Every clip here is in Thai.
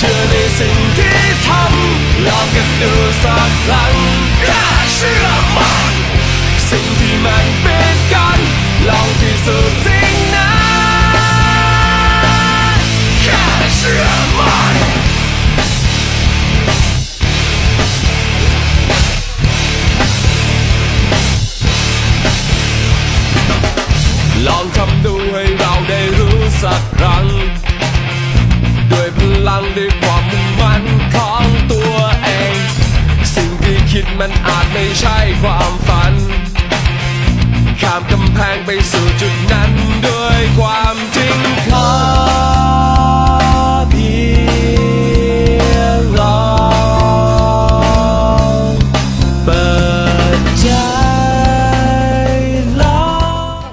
เชื่อในสิ่งที่ทำลองกันดูสักครั้งกล้าเชื่อมั่นสิ่งที่มันเป็นกันลองพิสูจน์สิ่งนั้นแค่เชื่อมั่นลองทำดูให้เราได้รู้สักครั้ง มันอาจไม่ใช่ความฝัน ข้ามกำแพงไปสู่จุดนั้นด้วยความจริงขอเพียงลองเปิดใจลอง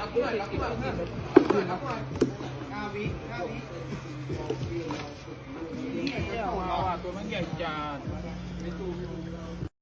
รับกูหน่อยรับกูหน่อยรับกูหน่อยรับกูหน่อยห้าวิห้าวินี่ไงเจ้าเราอะตัวมันใหญ่จัดไม่ตู้